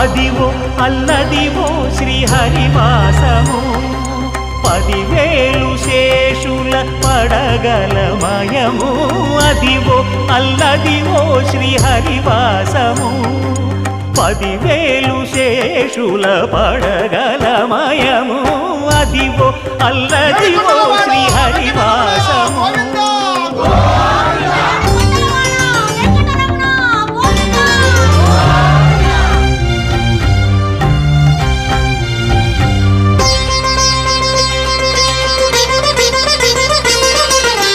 అదివో అల్లదివో శ్రీహరివాసము. పదివేలు శేషుల పడగలమయము అదివో అల్లదివో శ్రీహరివాసము. పదివేలు శేషుల పడగలమయము అదివో అల్లదివో